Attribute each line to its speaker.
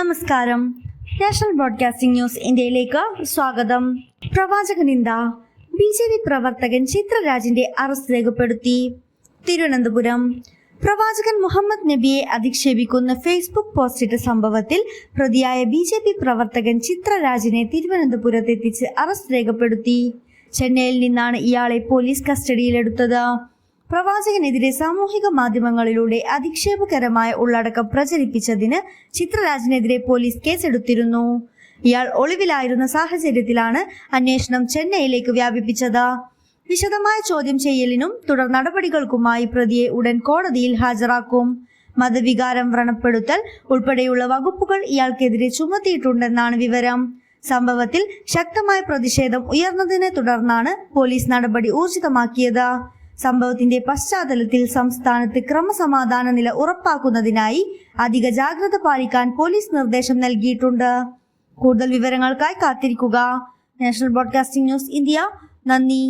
Speaker 1: നമസ്കാരം. National broadcasting news ഇന്ത്യയിലേക്ക് സ്വാഗതം. പ്രവാചക നിന്ദ ബി ജെ പി പ്രവർത്തകൻ ചിത്രരാജിന്റെ അറസ്റ്റ് രേഖപ്പെടുത്തി. തിരുവനന്തപുരം. പ്രവാചകൻ മുഹമ്മദ് നബിയെ അധിക്ഷേപിക്കുന്ന ഫേസ്ബുക്ക് പോസ്റ്റിട്ട സംഭവത്തിൽ പ്രതിയായ ബി ജെ പി പ്രവർത്തകൻ ചിത്രരാജിനെ തിരുവനന്തപുരത്ത് എത്തിച്ച് അറസ്റ്റ് രേഖപ്പെടുത്തി. ചെന്നൈയിൽ നിന്നാണ് ഇയാളെ പോലീസ് കസ്റ്റഡിയിലെടുത്തത്. പ്രവാചകനെതിരെ സാമൂഹിക മാധ്യമങ്ങളിലൂടെ അധിക്ഷേപകരമായ ഉള്ളടക്കം പ്രചരിപ്പിച്ചതിന് ചിത്രരാജിനെതിരെ പോലീസ് കേസെടുത്തിരുന്നു. ഇയാൾ ഒളിവിലായിരുന്ന സാഹചര്യത്തിലാണ് അന്വേഷണം ചെന്നൈയിലേക്ക് വ്യാപിപ്പിച്ചത്. വിശദമായ ചോദ്യം ചെയ്യലിനും തുടർ നടപടികൾക്കുമായി പ്രതിയെ ഉടൻ കോടതിയിൽ ഹാജരാക്കും. മതവികാരം വ്രണപ്പെടുത്തൽ ഉൾപ്പെടെയുള്ള വകുപ്പുകൾ ഇയാൾക്കെതിരെ ചുമത്തിയിട്ടുണ്ടെന്നാണ് വിവരം. സംഭവത്തിൽ ശക്തമായ പ്രതിഷേധം ഉയർന്നതിനെ തുടർന്നാണ് പോലീസ് നടപടി ഊർജിതമാക്കിയത്. സംഭവത്തിന്റെ പശ്ചാത്തലത്തിൽ സംസ്ഥാനത്ത് ക്രമസമാധാന നില ഉറപ്പാക്കുന്നതിനായി അധിക ജാഗ്രത പാലിക്കാൻ പോലീസ് നിർദ്ദേശം നൽകിയിട്ടുണ്ട്. കൂടുതൽ വിവരങ്ങൾക്കായി കാത്തിരിക്കുക. National broadcasting news India. നന്ദി.